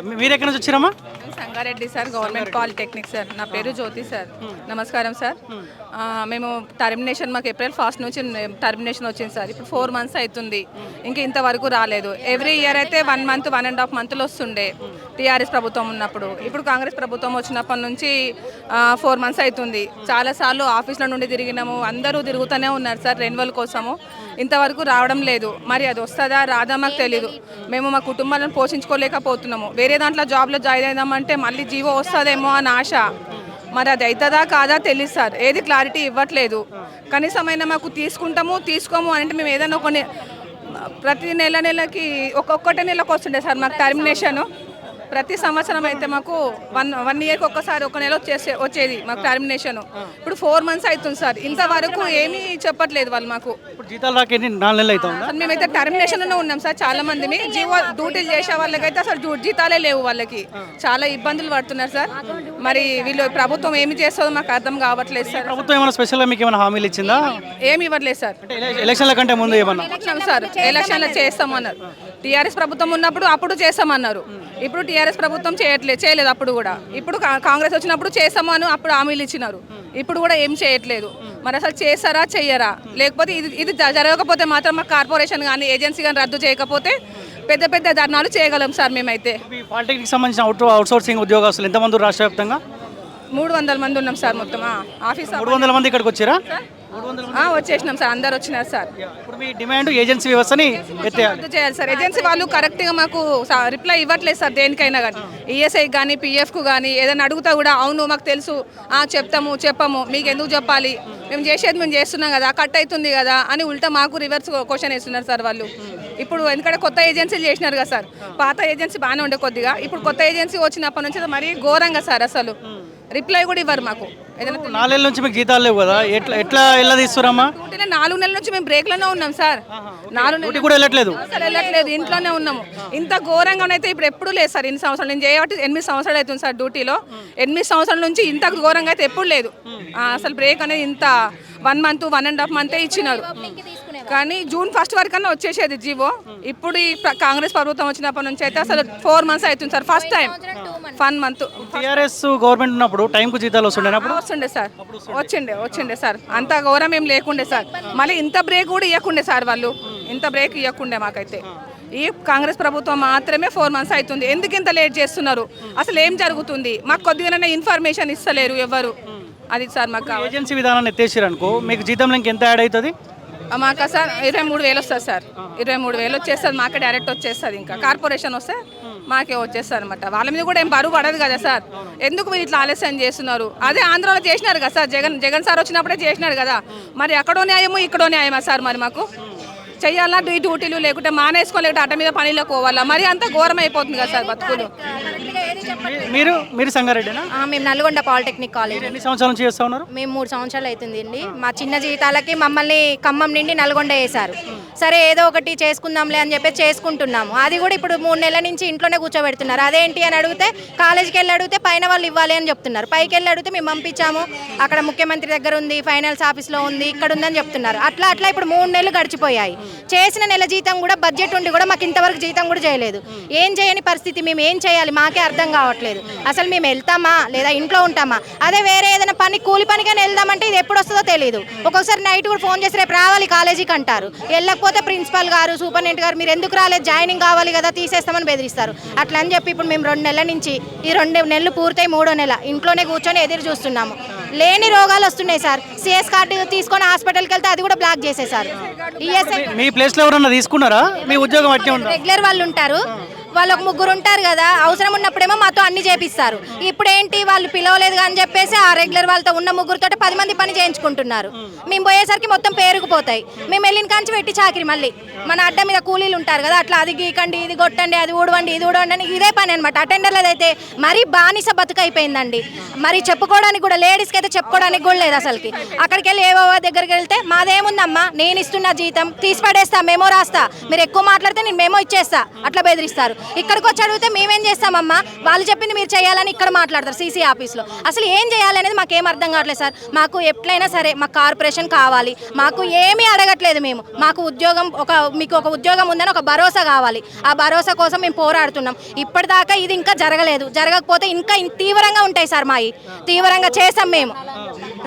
మీరు ఎక్కడి నుంచి వచ్చారమ్మా? Sangareddy sir government polytechnic sir. నా పేరు జ్యోతి సార్. నమస్కారం సార్. ఆ, మేము టర్మినేషన్ మాకు ఏప్రిల్ ఫస్ట్ నుంచి టర్మినేషన్ వచ్చింది సార్. ఇప్పుడు ఫోర్ మంత్స్ అవుతుంది ఇంకా ఇంతవరకు రాలేదు. ఎవ్రీ ఇయర్ అయితే one month one and half మంత్లో వస్తుండే టీఆర్ఎస్ ప్రభుత్వం ఉన్నప్పుడు. ఇప్పుడు కాంగ్రెస్ ప్రభుత్వం వచ్చినప్పటి నుంచి ఫోర్ మంత్స్ అవుతుంది చాలాసార్లు ఆఫీస్లో నుండి తిరిగినాము. అందరూ తిరుగుతూనే ఉన్నారు సార్ రెన్యువల్ కోసము. ఇంతవరకు రావడం లేదు. మరి అది వస్తుందా రాదా మాకు తెలియదు మేము మా కుటుంబాలను పోషించుకోలేకపోతున్నాము. వేరే దాంట్లో జాబ్లో జాయిన్ అయినామంటే మళ్ళీ జీవో వస్తుందేమో అని ఆశ. మరి అది అవుతుందా కాదా తెలియదు సార్. ఏది క్లారిటీ ఇవ్వట్లేదు. కనీసమైనా మాకు తీసుకుంటాము తీసుకోము అంటే మేము ఏదైనా కొన్ని ప్రతి నెల నెలకి ఒక్కొక్కటి నెలకు వస్తుండే సార్ మాకు టర్మినేషను ప్రతి సంవత్సరం అయితే మాకు వన్ వన్ ఇయర్కి ఒక్కసారి ఒక నెల వచ్చేసే వచ్చేది మాకు టర్మినేషన్ ఇప్పుడు ఫోర్ మంత్స్ అవుతుంది సార్. ఇంతవరకు ఏమీ చెప్పట్లేదు వాళ్ళు మాకు. ఇప్పుడు జీతాలు రాక ఎన్ని నాలుగు నెలలు అవుతా ఉందా? అసలు మేమైతే టర్మినేషన్ ఉన్నాం సార్ చాలా మందిని. జీవో డ్యూటీలు చేసే వాళ్ళకైతే అసలు జీతాలే లేవు వాళ్ళకి. చాలా ఇబ్బందులు పడుతున్నారు సార్. మరి వీళ్ళు ప్రభుత్వం ఏమి చేస్తుందో మాకు అర్థం కావట్లేదు సార్. ప్రభుత్వం ఏమైనా స్పెషల్గా మీకు ఏమైనా హామీలు ఇచ్చిందా? ఏమి ఇవ్వట్లేదు సార్. ఎలక్షన్ల కంటే ముందు ఏమన్నా? సార్. ఎలక్షన్లో చేస్తామన్నారు. టీఆర్ఎస్ ప్రభుత్వం ఉన్నప్పుడు అప్పుడు చేస్తామన్నారు. ఇప్పుడు టీఆర్ఎస్ ప్రభుత్వం చేయట్లేదు చేయలేదు అప్పుడు కూడా. ఇప్పుడు కాంగ్రెస్ వచ్చినప్పుడు చేస్తామని అప్పుడు హామీలు ఇచ్చినారు. ఇప్పుడు కూడా ఏం చేయట్లేదు. మరి అసలు చేస్తారా చెయ్యరా? లేకపోతే ఇది ఇది జరగకపోతే మాత్రం మా కార్పొరేషన్ కానీ ఏజెన్సీ కానీ రద్దు చేయకపోతే పెద్ద పెద్ద ధర్నాలు చేయగలం సార్ మేమైతే. పాలిటెక్నిక్ సంబంధించిన అవుట్ అవుట్సోర్సింగ్ ఉద్యోగస్తులు ఎంతమంది రాష్ట్ర వ్యాప్తంగా? మూడు వందల మంది ఉన్నాం సార్ మొత్తం. ఆఫీస్ మూడు వందల మంది ఇక్కడికి వచ్చారా? వచ్చేసినాం సార్ అందరు వచ్చినారు సార్. ఇప్పుడు మీ డిమాండ్ ఏజెన్సీ వ్యవస్థని రద్దు చేయాలి సార్. ఏజెన్సీ వాళ్ళు కరెక్ట్గా మాకు రిప్లై ఇవ్వట్లేదు సార్ దేనికైనా కానీ ఈఎస్ఐ కానీ పిఎఫ్కు కానీ ఏదైనా అడుగుతా కూడా అవును మాకు తెలుసు. ఆ, చెప్తాము చెప్పము. మీకు ఎందుకు చెప్పాలి? మేము చేసేది మేము చేస్తున్నాం కదా కట్ అవుతుంది కదా అని ఉల్టా మాకు రివర్స్ క్వశ్చన్ వేస్తున్నారు సార్ వాళ్ళు. ఇప్పుడు ఎందుకంటే కొత్త ఏజెన్సీలు చేసినారు కదా సార్. పాత ఏజెన్సీ బాగానే ఉండే కొద్దిగా. ఇప్పుడు కొత్త ఏజెన్సీ వచ్చినప్పటి నుంచి మరీ ఘోరంగా సార్ అసలు. రిప్లై కూడా ఇవ్వరు మాకు. ఏదైనా నాలుగేళ్ళ నుంచి మీకు జీతాలు లేవు కదా? ఎట్లా ఎట్లా ఎలా తీస్తురమ్మా డ్యూటీలో నాలుగు నెలల నుంచి మేము బ్రేక్లోనే ఉన్నాం సార్. నాలుగు నెలలు డ్యూటీ కూడా వెళ్ళట్లేదు? అసలు వెళ్ళట్లేదు ఇంట్లోనే ఉన్నాము. ఇంత ఘోరంగా అయితే ఇప్పుడు ఎప్పుడు లేదు సార్ ఇన్ని సంవత్సరాలు. నేను చేయబట్టి ఎనిమిది సంవత్సరాలు అవుతుంది సార్ డ్యూటీలో. ఎనిమిది సంవత్సరాల నుంచి ఇంత ఘోరంగా అయితే ఎప్పుడు లేదు. ఆ, అసలు బ్రేక్ అనేది ఇంత one month one and half మంతే ఇచ్చినారు. కానీ జూన్ ఫస్ట్ వరకు అన్నా వచ్చేసేది జీవో. ఇప్పుడు ఈ కాంగ్రెస్ ప్రభుత్వం వచ్చినప్పటి నుంచి అయితే అసలు ఫోర్ మంత్స్ అవుతుంది sir first time. One month TRS government ఉన్నప్పుడు టైంకు జీతాలు వస్తుండేనప్పుడు వస్తుండే సార్. వచ్చిండే వచ్చిండే సార్. అంత ఘోరం ఏం లేకుండే సార్. మళ్ళీ ఇంత బ్రేక్ కూడా ఇవ్వకుండే సార్ వాళ్ళు. ఇంత బ్రేక్ ఇవ్వకుండే మాకైతే. ఈ కాంగ్రెస్ ప్రభుత్వం మాత్రమే ఫోర్ మంత్స్ అవుతుంది. ఎందుకు ఇంత లేట్ చేస్తున్నారు? అసలు ఏం జరుగుతుంది? మాకు కొద్దిగానే ఇన్ఫర్మేషన్ ఇస్తలేరు ఎవరు అది సార్ మాకు. ఏజెన్సీ విధానాన్ని ఎత్తేసారు అనుకో మీకు జీతంలో ఇంకెంత యాడ్ అవుతుంది? మాకు సార్ ఇరవై మూడు వేలు వస్తుంది సార్. ఇరవై మూడు వేలు వచ్చేస్తుంది మాకే డైరెక్ట్ వచ్చేస్తుంది ఇంకా. కార్పొరేషన్ వస్తే మాకే వచ్చేస్తుంది అనమాట వాళ్ళ మీద కూడా ఏం బరువు పడదు కదా సార్. ఎందుకు మీరు ఇట్లా ఆలస్యం చేస్తున్నారు? అదే ఆంధ్రాలో చేసినారు కదా సార్. జగన్ జగన్ సార్ వచ్చినప్పుడే చేసినారు కదా. మరి అక్కడో న్యాయము ఇక్కడో న్యాయమా సార్ మరి మాకు? చెయ్యాలా ఈ డ్యూటీలు లేకుంటే మానేసుకోలేకుంటే అట్ట మీద పనిలో పోవాలా? మరి అంత ఘోరం అయిపోతుంది కదా సార్ బతుకులు. మీరు మీరు సంగారెడ్డినా? ఆ, మేము నల్గొండ పాలిటెక్నిక్ కాలేజ్. ఎన్ని సంవత్సరాల నుంచి చేస్తా ఉన్నారు? మేము మూడు సంవత్సరాలు అవుతుంది అండి మా చిన్న జీతాలకి మమ్మల్ని ఖమ్మం నుండి నల్గొండ వేశారు. సరే ఏదో ఒకటి చేసుకుందాంలే అని చెప్పి చేసుకుంటున్నాము. అది కూడా ఇప్పుడు మూడు నెలల నుంచి ఇంట్లోనే కూర్చోబెడుతున్నారు. అదేంటి అని అడిగితే కాలేజీకి వెళ్ళి అడిగితే పైన వాళ్ళు ఇవ్వాలి అని చెప్తున్నారు. పైకి వెళ్ళి అడిగితే మేము పంపించాము. అక్కడ ముఖ్యమంత్రి దగ్గర ఉంది ఫైనాన్స్ ఆఫీస్లో ఉంది ఇక్కడ ఉందని చెప్తున్నారు. అట్లా అట్లా ఇప్పుడు మూడు నెలలు గడిచిపోయాయి. చేసిన నెల జీతం కూడా బడ్జెట్ ఉండి కూడా మాకు ఇంతవరకు జీతం కూడా చేయలేదు. ఏం చేయని పరిస్థితి మేము ఏం చేయాలి మాకే అర్థం కావట్లేదు. అసలు మేము వెళ్తామా లేదా ఇంట్లో ఉంటామా? అదే వేరే ఏదైనా పని కూలి పనికైనా వెళ్దామంటే ఇది ఎప్పుడు వస్తుందో తెలియదు ఒక్కొక్కసారి నైట్ కూడా ఫోన్ చేసి రేపు రావాలి కాలేజీకి అంటారు. వెళ్ళకపోతే ప్రిన్సిపల్ గారు సూపరింటెండెంట్ గారు మీరు ఎందుకు రాలేదు? జాయినింగ్ కావాలి కదా తీసేస్తామని బెదిరిస్తారు. అట్లా అని చెప్పి ఇప్పుడు మేము రెండు నెలల నుంచి ఈ రెండు నెలలు పూర్తయి మూడో నెల ఇంట్లోనే కూర్చొని ఎదురు చూస్తున్నాము. లేని రోగాలు వస్తున్నాయి సార్. సిఎస్ కార్డు తీసుకొని హాస్పిటల్కి వెళ్తే అది కూడా బ్లాక్ చేసేసారు. ఈఎస్ఐ మీ ప్లేస్లో ఎవరన్నా తీసుకున్నారా? మీ ఉద్యోగం రెగ్యులర్ వాళ్ళు ఉంటారు. వాళ్ళు ఒక ముగ్గురు ఉంటారు కదా అవసరం ఉన్నప్పుడేమో మాతో అన్ని చేపిస్తారు. ఇప్పుడు ఏంటి వాళ్ళు పిలవలేదు అని చెప్పేసి ఆ రెగ్యులర్ వాళ్ళతో ఉన్న ముగ్గురుతో పది మంది పని చేయించుకుంటున్నారు. మేము పోయేసరికి మొత్తం పేరుకుపోతాయి మేము వెళ్ళిన కాంచి పెట్టి చాకిరి మళ్ళీ. మన అడ్డ మీద కూలీలు ఉంటారు కదా అట్లా అది గీకండి ఇది కొట్టండి అది ఊడవండి ఇది ఊడవండి అని ఇదే పని అనమాట అటెండర్లది అయితే మరీ బానిస బతుకైపోయిందండి. మరి చెప్పుకోవడానికి కూడా లేడీస్కి అయితే చెప్పుకోవడానికి కూడా లేదు అసలుకి. అక్కడికి వెళ్ళి ఏవో దగ్గరికి వెళ్తే మాదేముందమ్మా నేను ఇస్తున్న జీతం తీసి పడేస్తా మేమో రాస్తా. మీరు ఎక్కువ మాట్లాడితే నేను మేమో ఇచ్చేస్తా. అట్లా బెదిరిస్తారు. ఇక్కడికి వచ్చి అడిగితే మేమేం చేస్తామమ్మా? వాళ్ళు చెప్పింది మీరు చేయాలని ఇక్కడ మాట్లాడతారు సీసీ ఆఫీస్లో. అసలు ఏం చేయాలనేది మాకు ఏం అర్థం కావట్లేదు సార్. మాకు ఎట్లయినా సరే మాకు కార్పొరేషన్ కావాలి. మాకు ఏమీ అడగట్లేదు మేము. మాకు ఉద్యోగం ఒక మీకు ఒక ఉద్యోగం ఉందని ఒక భరోసా కావాలి. ఆ భరోసా కోసం మేము పోరాడుతున్నాం. ఇప్పటిదాకా ఇది ఇంకా జరగలేదు. జరగకపోతే ఇంకా తీవ్రంగా ఉంటాయి సార్ మావి తీవ్రంగా చేసాం మేము.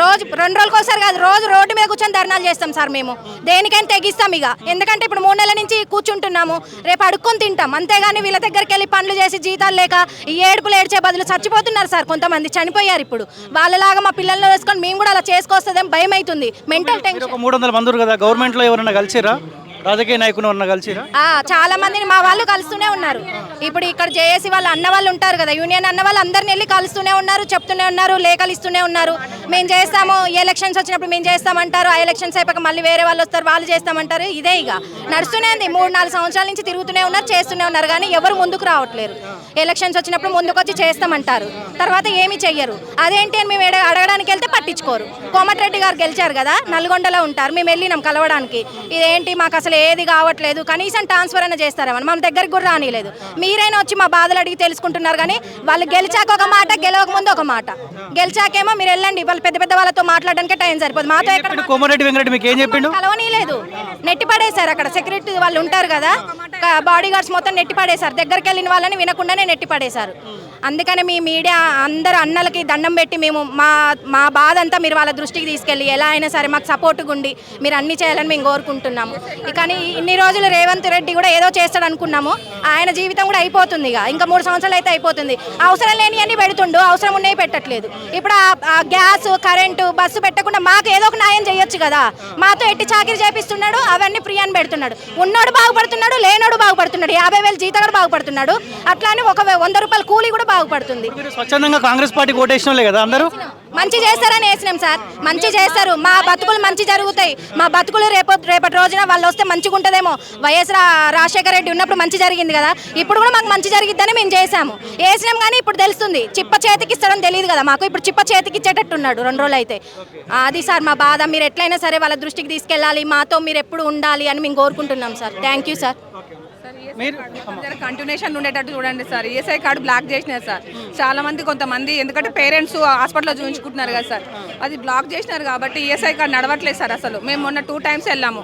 రోజు రెండు రోజులకు ఒకసారి కాదు రోజు రోడ్డు మీద కూర్చొని ధర్నాలు చేస్తాం సార్ మేము. దేనికైనా తెగిస్తాం ఇక. ఎందుకంటే ఇప్పుడు మూడు నెలల నుంచి కూర్చుంటున్నాము. రేపు అడుక్కొని తింటాం. అంతేగాని వీళ్ళ దగ్గరికి వెళ్ళి పనులు చేసి జీతాలు లేక ఈ ఏడుపులు ఏడ్చే బదులు చచ్చిపోతున్నారు సార్ కొంతమంది. చనిపోయారు ఇప్పుడు. వాళ్ళలాగా మా పిల్లల్ని వేసుకొని మేము కూడా అలా చేసుకోవస్తుందేం భయం అవుతుంది మెంటల్ టెన్షన్ మూడు వందల మంది కదా గవర్నమెంట్లో ఎవరైనా కలిసిరా రాజకీయ నాయకులు ఉన్న కలిసి చాలా మందిని మా వాళ్ళు కలుస్తూనే ఉన్నారు. ఇప్పుడు ఇక్కడ జేఏసీ వాళ్ళు అన్న వాళ్ళు ఉంటారు కదా యూనియన్ అన్న వాళ్ళు అందరిని వెళ్ళి కలుస్తూనే ఉన్నారు చెప్తూనే ఉన్నారు లేఖలు ఇస్తూనే ఉన్నారు. మేము చేస్తాము ఎలక్షన్స్ వచ్చినప్పుడు మేము చేస్తామంటారు ఆ ఎలక్షన్స్ అయిపోయాక మళ్ళీ వేరే వాళ్ళు వస్తారు వాళ్ళు చేస్తామంటారు ఇదే ఇక. నడుస్తూనే ఉంది మూడు నాలుగు సంవత్సరాల నుంచి తిరుగుతూనే ఉన్నారు చేస్తూనే ఉన్నారు కానీ ఎవరు ముందుకు రావట్లేరు. ఎలక్షన్స్ వచ్చినప్పుడు ముందుకు వచ్చి చేస్తామంటారు. తర్వాత ఏమి చెయ్యరు. అదేంటి అని మేము అడగడానికి వెళ్తే పట్టించుకోరు. కోమటిరెడ్డి గారు గెలిచారు కదా నల్గొండలో ఉంటారు మేము వెళ్ళినాం కలవడానికి. ఇదేంటి మాకు అసలు ఏది కావట్లేదు. కనీసం ట్రాన్స్ఫర్ అయినా చేస్తారేమని మన దగ్గరికి కూడా రానిలేదు. మీరైనా వచ్చి మా బాధలు అడిగి తెలుసుకుంటున్నారు కానీ వాళ్ళు గెలిచాక ఒక మాట గెలవక ముందు ఒక మాట. గెలిచాకేమో మీరు వెళ్ళండి. వాళ్ళు పెద్ద పెద్ద వాళ్ళతో మాట్లాడడానికి టైం సరిపోదు. మాతో ఎక్కడ చెప్పిండు? కోమరెడ్డి వెంకరెడ్డి మీకు ఏం చెప్పిండు? కలవనీలేదు. నెట్టి పడేశారు అక్కడ. సెక్యూరిటీ వాళ్ళు ఉంటారు కదా. బాడీ గార్డ్స్ మొత్తం నెట్టి పడేశారు దగ్గరికి వెళ్ళిన వాళ్ళని వినకుండానే నెట్టి పడేశారు అందుకని మీ మీడియా అందరు అన్నలకి దండం పెట్టి మేము మా మా బాధ అంతా మీరు వాళ్ళ దృష్టికి తీసుకెళ్ళి ఎలా అయినా సరే మాకు సపోర్ట్గా ఉండి మీరు అన్ని చేయాలని మేము కోరుకుంటున్నాము. కానీ ఇన్ని రోజులు రేవంత్ రెడ్డి కూడా ఏదో చేస్తాడు అనుకున్నాము. ఆయన జీవితం కూడా అయిపోతుంది ఇక. ఇంకా మూడు సంవత్సరాలు అయితే అయిపోతుంది. అవసరం లేని అన్ని పెడుతుండు అవసరం ఉన్నాయి పెట్టట్లేదు. ఇప్పుడు ఆ- గ్యాస్ కరెంటు బస్సు పెట్టకుండా మాకు ఏదో ఒక న్యాయం చేయొచ్చు కదా. మాతో ఎట్టి చాకరీ చేపిస్తున్నాడు అవన్నీ ఫ్రీ అని పెడుతున్నాడు. ఉన్నాడు బాగుపడుతున్నాడు లేనోడు బాగుపడుతున్నాడు. యాభై వేలు జీతం కూడా బాగుపడుతున్నాడు. అట్లా అని ఒక వంద రూపాయల కూలీ కూడా బాగుపడుతుంది. స్వచ్ఛందంగా కాంగ్రెస్ పార్టీ ఓటేసినోళ్ళే కదా అందరూ? మంచి చేస్తారని వేసినాం సార్. మంచి చేస్తారు. మా బతుకులు మంచి జరుగుతాయి. మా బతుకులు రేపు రేపటి రోజున వాళ్ళు వస్తే మంచిగా ఉంటుందేమో. వైఎస్ రాజశేఖర రెడ్డి ఉన్నప్పుడు మంచి జరిగింది కదా. ఇప్పుడు కూడా మాకు మంచి జరిగిద్దని మేము చేసాము వేసినాం కానీ ఇప్పుడు తెలుస్తుంది. చిప్ప చేతికి ఇస్తారని తెలియదు కదా మాకు. ఇప్పుడు చిప్ప చేతికి ఇచ్చేటట్టు ఉన్నాడు రెండు రోజులు అయితే. అది సార్ మా బాధ. మీరు ఎట్లయినా సరే వాళ్ళ దృష్టికి తీసుకెళ్ళాలి. మాతో మీరు ఎప్పుడు ఉండాలి అని మేము కోరుకుంటున్నాం సార్. థ్యాంక్ యూ సార్ మీరు కంటిన్యూషన్ ఉండేటట్టు చూడండి సార్ ఈఎస్ఐ కార్డు బ్లాక్ చేసినారు సార్ చాలా మంది కొంతమంది ఎందుకంటే పేరెంట్స్ హాస్పిటల్లో చూపించుకుంటున్నారు కదా సార్ అది బ్లాక్ చేసినారు కాబట్టి ఈఎస్ఐ కార్డు నడవట్లేదు సార్ అసలు. మేము మొన్న టూ టైమ్స్ వెళ్ళాము.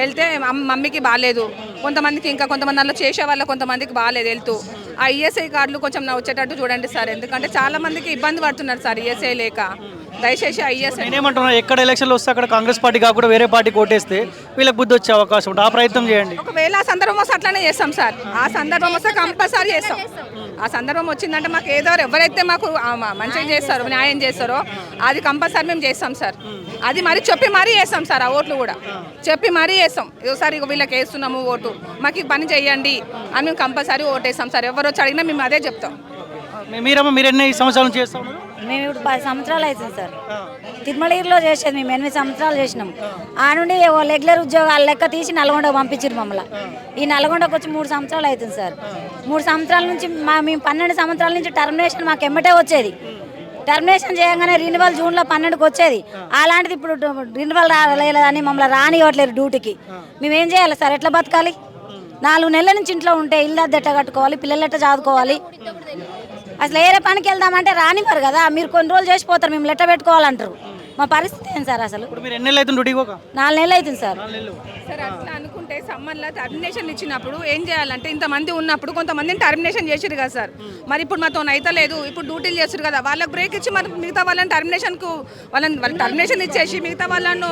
వెళ్తే మమ్మీకి బాగాలేదు కొంతమందికి ఇంకా కొంతమంది అందులో చేసే వాళ్ళ కొంతమందికి బాగాలేదు వెళ్తూ. ఆ ఈఎస్ఐ కార్డులు కొంచెం వచ్చేటట్టు చూడండి సార్ ఎందుకంటే చాలా మందికి ఇబ్బంది పడుతున్నారు సార్ ఈఎస్ఐ లేక. దయచేసి ఈఎస్ఐ నేనేమంటున్నా ఎక్కడ ఎలక్షన్లు వస్తే అక్కడ కాంగ్రెస్ పార్టీ కాకుండా వేరే పార్టీకి ఓటేస్తే వీళ్ళకి బుద్ధి వచ్చే అవకాశం ఉంటుంది. ఆ ప్రయత్నం చేయండి. ఒకవేళ ఆ సందర్భం వస్తే అట్లానే చేస్తాం సార్. ఆ సందర్భం వస్తే కంపల్సరీ చేస్తాం. ఆ సందర్భం వచ్చిందంటే మాకు ఏదో ఎవరైతే మాకు మంచిగా చేస్తారో న్యాయం చేస్తారో అది కంపల్సరీ మేము చేస్తాం సార్. అది మరి చెప్పి మరీ వేస్తాం సార్ ఆ ఓట్లు కూడా. చెప్పి మరీ వేస్తాం ఒకసారి వీళ్ళకి వేస్తున్నాము ఓటు. మాకు ఈ పని చేయండి అని మేము కంపల్సరీ ఓటేస్తాం సార్. ఎవరు వచ్చి అడిగినా మేము అదే చెప్తాం. మీరమ్మ మీరు ఎన్ని సంవత్సరాల నుంచి చేస్తా ఉన్నారు? మేము ఇప్పుడు పది సంవత్సరాలు అవుతుంది సార్. తిరుమలగిరిలో చేసేది మేము ఎనిమిది సంవత్సరాలు చేసినాం. ఆ నుండి ఓ రెగ్యులర్ ఉద్యోగాలు లెక్క తీసి నల్గొండకు పంపించారు మమ్మల్ని. ఈ నల్గొండకు వచ్చి మూడు సంవత్సరాలు అవుతుంది సార్. మూడు సంవత్సరాల నుంచి మా మేము పన్నెండు సంవత్సరాల నుంచి టర్మినేషన్ మాకు ఎమ్మటే వచ్చేది. టర్మినేషన్ చేయగానే రినివల్ జూన్లో పన్నెండుకి వచ్చేది. అలాంటిది ఇప్పుడు రినివల్ రాలేదని మమ్మల్ని రానివ్వట్లేరు డ్యూటీకి. మేమేం చేయాలి సార్? ఎట్లా బతకాలి? నాలుగు నెలల నుంచి ఇంట్లో ఉంటే ఇల్లు అద్దెట్ట కట్టుకోవాలి? పిల్లలు ఎట్ట చదువుకోవాలి? అసలు ఏరే పనికి వెళ్దామంటే రానివ్వరు కదా. మీరు కొన్ని రోజులు చేసిపోతారు మేము లెట్ట పెట్టుకోవాలంటారు. మా పరిస్థితి ఏం సార్ అసలు? ఇప్పుడు మీరు ఎన్ని నెలలు అవుతుంది డ్యూటీకి ఒక నాలుగు నెలలు అవుతుంది సార్. సార్ అట్లా అనుకుంటే సమ్మర్లో టర్మినేషన్ ఇచ్చినప్పుడు ఏం చేయాలంటే ఇంతమంది ఉన్నప్పుడు కొంతమందిని టర్మినేషన్ చేసిరు కదా సార్. మరి ఇప్పుడు మాతో అయితే లేదు ఇప్పుడు డ్యూటీలు చేస్తారు కదా వాళ్ళకి బ్రేక్ ఇచ్చి మరి మిగతా వాళ్ళని టర్మినేషన్కు వాళ్ళని వాళ్ళు టర్మినేషన్ ఇచ్చేసి మిగతా వాళ్ళను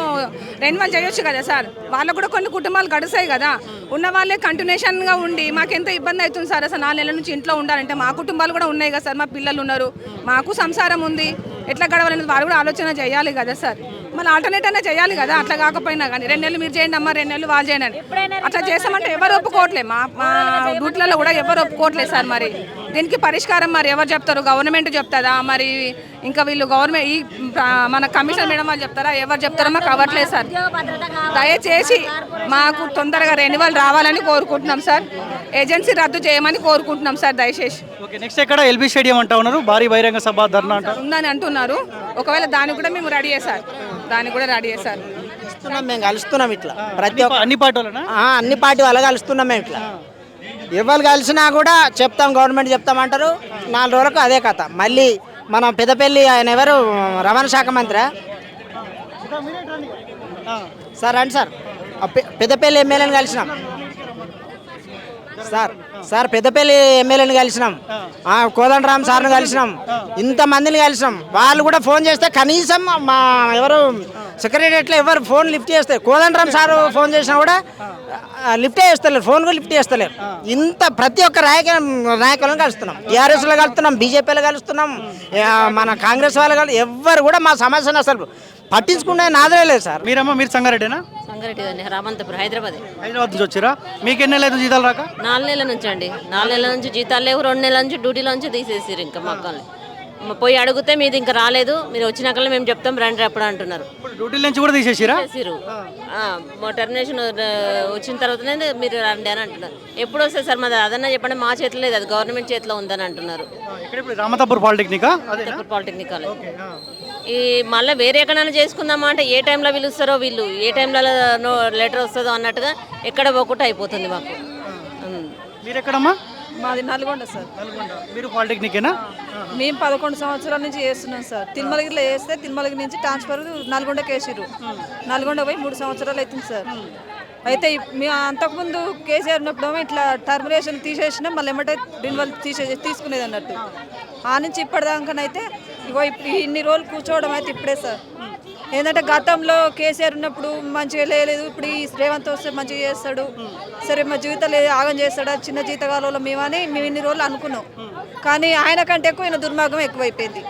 రెన్యువల్ చేయొచ్చు కదా సార్. వాళ్ళకు కూడా కొన్ని కుటుంబాలు గడుస్తాయి కదా. ఉన్న వాళ్ళే కంటిన్యూషన్గా ఉండి మాకు ఎంత ఇబ్బంది అవుతుంది సార్? అసలు నాలుగు నెలల నుంచి ఇంట్లో ఉండాలంటే మా కుటుంబాలు కూడా ఉన్నాయి కదా సార్ మా పిల్లలు ఉన్నారు మాకు సంసారం ఉంది ఎట్లా గడవాలనేది వాళ్ళు కూడా ఆలోచన చేయాలి కదా సార్. మళ్ళీ ఆల్టర్నేట్ అయినా చేయాలి కదా అట్లా కాకపోయినా కానీ. రెండు నెలలు మీరు చేయండి అమ్మా రెండు నెలలు వాళ్ళు చేయండి అని. అట్లా చేస్తామంటే ఎవరు ఒప్పుకోవట్లే. మా మా డ్యూటీలలో కూడా ఎవరు ఒప్పుకోవట్లేదు సార్ మరి. దీనికి పరిష్కారం మరి ఎవరు చెప్తారు? గవర్నమెంట్ చెప్తుందా? మరి ఇంకా వీళ్ళు గవర్నమెంట్ ఈ మన కమిషన్ మేడం వాళ్ళు చెప్తారా? ఎవరు చెప్తారో మాకు అవ్వట్లేదు సార్. దయచేసి మాకు తొందరగా రెన్యువల్ రావాలని కోరుకుంటున్నాం సార్. ఏజెన్సీ రద్దు చేయమని కోరుకుంటున్నాం సార్ దయచేసి. ఓకే నెక్స్ట్ ఎక్కడ? ఎల్బీ స్టేడియం అంటా ఉన్నారు. భారీ బహిరంగ సభ ధర్నా ఉందని అంటున్నారు. ఒకవేళ దానికి కూడా మేము రెడీ చేశారు దానికి కూడా రెడీ చేశారు. కలుస్తున్నాం మేము కలుస్తున్నాం ఇట్లా. ప్రతి ఒక్క అన్ని పార్టీలనా? ఆ, అన్ని పార్టీ వాళ్ళు కలుస్తున్నాం మేము ఇట్లా. ఎవరు కలిసినా కూడా చెప్తాం గవర్నమెంట్ చెప్తామంటారు. నాలుగు రోజులకు అదే కథ. మళ్ళీ మన పెద్దపల్లి ఆయన ఎవరు? రవాణా శాఖ మంత్రి. సార్ రండి సార్. ఆ పె- పెద్దపల్లి ఎమ్మెల్యేని కలిసినాం. సార్ సార్ పెద్దపల్లి ఎమ్మెల్యేని కలిసినాం. ఆ, కోదండరామ్ సార్ని కలిసినాం. ఇంతమందిని కలిసినాం. వాళ్ళు కూడా ఫోన్ చేస్తే కనీసం మా ఎవరు సెక్రటరియట్లో ఎవరు ఫోన్ లిఫ్ట్ చేస్తే కోదండరామ్ సార్ ఫోన్ చేసినా కూడా లిఫ్టే చేస్తలేరు ఫోన్ కూడా లిఫ్ట్ చేస్తలేరు. ఇంత ప్రతి ఒక్క నాయక నాయకులను కలుస్తున్నాం. టీఆర్ఎస్లో కలుస్తున్నాం బీజేపీలో కలుస్తున్నాం మన కాంగ్రెస్ వాళ్ళు కలు ఎవ్వరు కూడా మా సమస్యను అసలు పట్టించుకునే నాదే లేదు సార్. మీరమ్మా మీరు సంగారెడ్డినా? సంగారెడ్డి రామంతపురం హైదరాబాద్. హైదరాబాద్ నుంచి వచ్చారా? మీకు ఎన్ని నెలలు జీతాలు రాక? నాలుగు నెలల నుంచి అండి నాలుగు నెలల నుంచి జీతాలు లేవు రెండు నెలల నుంచి డ్యూటీలో నుంచి తీసేసారు ఇంకా మక్కల్ని పోయి అడిగితే మీది ఇంకా రాలేదు మీరు వచ్చినాకల్లా మేము చెప్తాం రండి అప్పుడు అంటున్నారు. డ్యూటీల నుంచి కూడా తీసేసిరా? తీసేసిరు మా టర్మినేషన్ వచ్చిన తర్వాతనే మీరు రండి అని అంటున్నారు. ఎప్పుడు వస్తుంది సార్ మాది అదన్నా చెప్పండి మా చేతిలో లేదు అది గవర్నమెంట్ చేతిలో ఉందని అంటున్నారు. రామతాపూర్ పాలిటెక్నికా? కాలేజ్. ఈ మళ్ళీ వేరే ఎక్కడైనా చేసుకుందామా అంటే ఏ టైంలో పిలుస్తారో వీళ్ళు ఏ టైంలో లెటర్ వస్తుందో అన్నట్టుగా ఎక్కడ పోకుండా అయిపోతుంది మాకు. మీరు ఎక్కడమ్మా మాది నల్గొండ సార్. నల్గొండ. మీరు పాలిటెక్నికేనా? మేము పదకొండు సంవత్సరాల నుంచి చేస్తున్నాం సార్. తిరుమలగిరిలో చేస్తే తిరుమలగిరి నుంచి ట్రాన్స్ఫర్ నల్గొండకి వేసిర్రు నల్గొండ పోయి మూడు సంవత్సరాలు అవుతుంది సార్. అయితే మేము అంతకుముందు కేసీఆర్ ఉన్నప్పుడేమో ఇట్లా టర్మినేషన్ తీసేసినా మళ్ళీ ఎమ్మటే రిన్వల్ తీసే తీసుకునేది అన్నట్టు. ఆ. నుంచి ఇప్పటిదాకానైతే ఇగో ఇప్పుడు ఇన్ని రోజులు కూర్చోవడం అయితే ఇప్పుడే సార్. ఏంటంటే గతంలో కేసీఆర్ ఉన్నప్పుడు మంచిగా లేదు ఇప్పుడు ఈ రేవంత్ వస్తే మంచిగా చేస్తాడు. సరే మా జీవితం లేదు ఆగం చేస్తాడా? చిన్న జీతకాలంలో మేమని మేము ఇన్ని రోజులు అనుకున్నాం. కానీ ఆయన కంటే ఎక్కువ ఈయన దుర్మార్గం ఎక్కువైపోయింది.